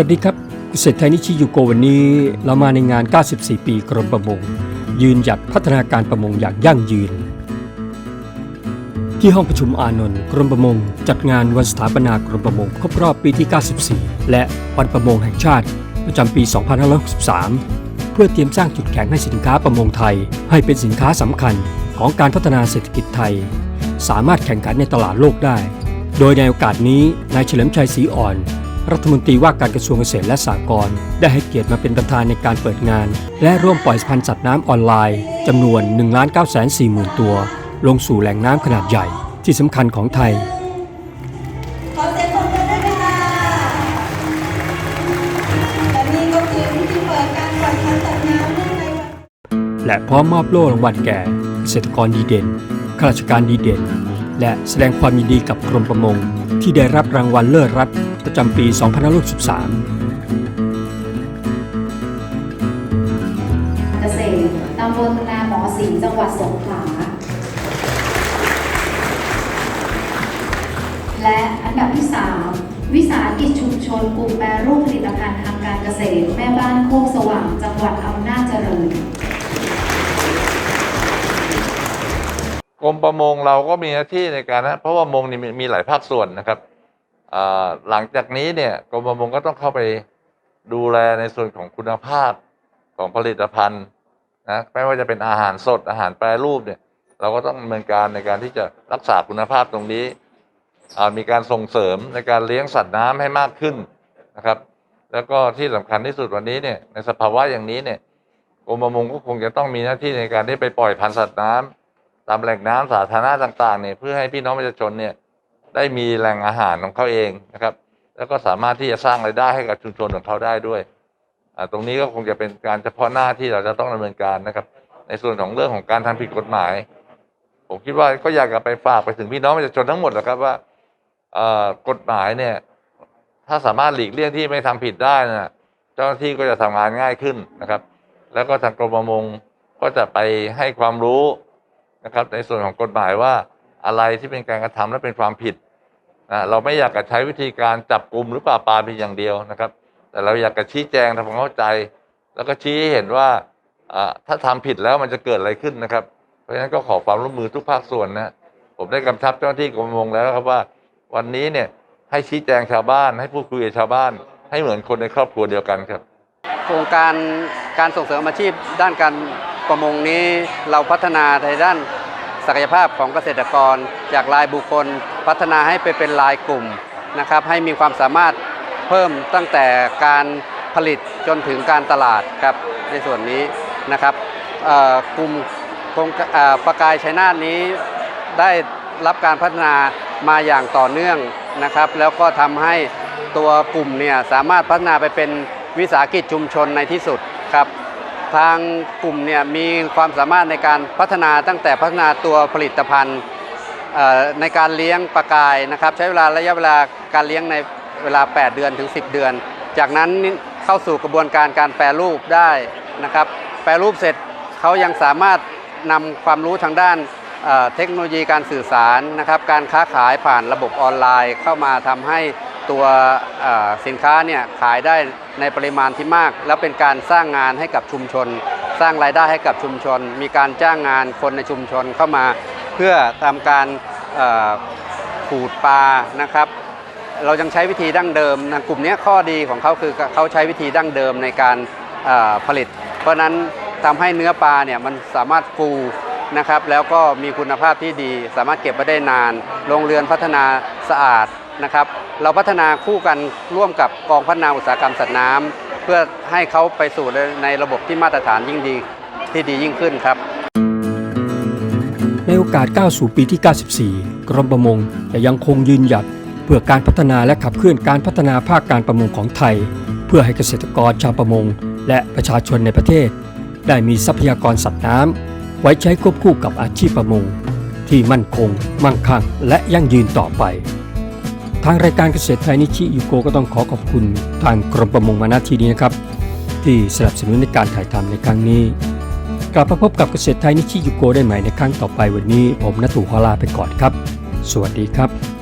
วัสดีครับเกษตรไทยนิชิยูโกวันนี้ เรามาในงาน 94 ปีกรมประมง ยืนหยัดพัฒนาการประมงอย่างยั่งยืน ที่ห้องประชุมอานนท์กรมประมง จัดงานวันสถาปนากรมประมงครบรอบปีที่ 94 และวันประมงแห่งชาติ ประจำปี 2563 เพื่อเตรียมสร้างจุดแข็งให้สินค้าประมงไทย ให้เป็นสินค้าสำคัญของการพัฒนาเศรษฐกิจไทย สามารถแข่งขันในตลาดโลกได้ โดยในโอกาสนี้นายเฉลิมชัยศรีอ่อน รัฐมนตรีว่าการกระทรวงเกษตรและสหกรณ์ได้ให้เกียรติมาเป็นประธานในการเปิดงาน และร่วมปล่อยพันธุ์สัตว์น้ำออนไลน์จำนวน 1 9 4 0 0 0 ตัว ลงสู่แหล่งน้ำขนาดใหญ่ที่สำคัญของไทยและพร้องในวันและพร้อมมอบโล่รางวัลแก่เกษตรกรดีเด่น ข้าราชการดีเด่น และแสดงความยินดีกับกรมประมง ที่ได้รับรางวัลเลิศรัฐประจำปี 2563 เกษตรตำบลนาหมอสิงจังหวัดสงขลา และอันดับที่ 3 วิสาหกิจชุมชนกลุ่มแปรรูปผลิตภัณฑ์ทางการเกษตร แม่บ้านโคกสว่าง จังหวัดอำนาจเจริญ รมประมงเราก็มีหน้าที่ในการนะเพราะว่ามงนี่มีมีหลายภาคส่วนนะครับหลังจากนี้เนี่ยกรมประมงก็ต้องเข้าไปดูแลในส่วนของคุณภาพของผลิตภัณฑ์นะไม่ว่าจะเป็นอาหารสดอาหารแปรรูปเนี่ย เราก็ต้องดำเนินการในการที่จะรักษาคุณภาพตรงนี้อ่ามีการส่งเสริมในการเลี้ยงสัตว์น้ำให้มากขึ้นนะครับ แล้วก็ที่สำคัญที่สุดวันนี้เนี่ยในสภาวะอย่างนี้เนี่ยกรมประมงก็คงจะต้องมีหน้าที่ในการที่ไปปล่อยพันธุ์สัตว์น้ำ ตามแหล่งน้ำสาธารณะต่างๆเนี่ยเพื่อให้พี่น้องประชาชนเนี่ยได้มีแหล่งอาหารของเขาเองนะครับ แล้วก็สามารถที่จะสร้างรายได้ให้กับชุมชนของเขาได้ด้วยอ่าตรงนี้ก็คงจะเป็นการเฉพาะหน้าที่เราจะต้องดำเนินการนะครับ ในส่วนของเรื่องของการทำผิดกฎหมาย ผมคิดว่าก็อยากจะไปฝากไปถึงพี่น้องประชาชนทั้งหมดนะครับว่าอ่อกฎหมายเนี่ย ถ้าสามารถหลีกเลี่ยงที่ไม่ทำผิดได้นะเจ้าหน้าที่ก็จะทำงานง่ายขึ้นนะครับ แล้วก็ทางกรมประมงก็จะไปให้ความรู้ นะครับ ในส่วนของกฎหมายว่าอะไรที่เป็นการกระทำและเป็นความผิดนะเราไม่อยากจะใช้วิธีการจับกลุ่มหรือปราบปรามเพียงอย่างเดียวนะครับ แต่เราอยากจะชี้แจงทำความเข้าใจ แล้วก็ชี้ให้เห็นว่าอ่าถ้าทำผิดแล้วมันจะเกิดอะไรขึ้นนะครับ เพราะฉะนั้นก็ขอความร่วมมือทุกภาคส่วนนะผมได้กำชับเจ้าหน้าที่กรมประมงแล้วครับว่า วันนี้เนี่ยให้ชี้แจงชาวบ้าน ให้พูดคุยกับชาวบ้าน ให้เหมือนคนในครอบครัวเดียวกันครับ โครงการการส่งเสริมอาชีพด้านการ ประมงนี้เราพัฒนาในด้านศักยภาพของเกษตรกร จากรายบุคคล พัฒนาให้ไปเป็นรายกลุ่มนะครับ ให้มีความสามารถเพิ่มตั้งแต่การผลิตจนถึงการตลาดครับในส่วนนี้นะครับกลุ่มโครงเอ่อประกายชัยนาทนี้ได้รับการพัฒนามาอย่างต่อเนื่องนะครับ แล้วก็ทำให้ตัวกลุ่มเนี่ยสามารถพัฒนาไปเป็นวิสาหกิจชุมชนในที่สุดครับ ทางกลุ่มเนี่ยมีความสามารถในการพัฒนาตั้งแต่พัฒนาตัวผลิตภัณฑ์ในการเลี้ยงปลากายนะครับ ใช้เวลาระยะเวลาการเลี้ยงในเวลา 8 เดือนถึง 10 เดือน จากนั้นเข้าสู่กระบวนการการแปรรูปได้นะครับ แปรรูปเสร็จเขายังสามารถนำความรู้ทางด้านเอ่อเทคโนโลยีการสื่อสารนะครับ การค้าขายผ่านระบบออนไลน์เข้ามาทำให้ ตัวสินค้าเนี่ยขายได้ในปริมาณที่มาก แล้วเป็นการสร้างงานให้กับชุมชน สร้างรายได้ให้กับชุมชน มีการจ้างงานคนในชุมชนเข้ามา เพื่อทำการขูดปลานะครับ เรายังใช้วิธีดั้งเดิมนะกลุ่มนี้ข้อดีของเขาคือเขาใช้วิธีดั้งเดิมในการผลิต เพราะฉะนั้นทำให้เนื้อปลาเนี่ยมันสามารถฟูนะครับแล้วก็มีคุณภาพที่ดี สามารถเก็บไว้ได้นานโรงเรือนพัฒนาสะอาดนะครับ เราพัฒนาคู่กันร่วมกับกองพัฒนาอุตสาหกรรมสัตว์น้ำเพื่อให้เขาไปสู่ในระบบที่มาตรฐานยิ่งดีที่ดียิ่งขึ้นครับ ในโอกาสก้าวสู่ปีที่ 94 กรมประมงจะยังคงยืนหยัด เพื่อการพัฒนาและขับเคลื่อนการพัฒนาภาคการประมงของไทย เพื่อให้เกษตรกรชาวประมง และประชาชนในประเทศ ได้มีทรัพยากรสัตว์น้ำไว้ใช้ควบคู่กับอาชีพประมง ที่มั่นคง มั่งคั่ง และยั่งยืนต่อไป ทางรายการเกษตรไทยนิชิยูโกก็ต้องขอขอบคุณทางกรมประมงมาณที่นี้นะครับ ที่สนับสนุนในการถ่ายทำในครั้งนี้กลับมาพบกับเกษตรไทยนิชิยูโกได้ใหม่ในครั้งต่อไปวันนี้ ผมนตู่ฮอลาไปก่อนครับ สวัสดีครับ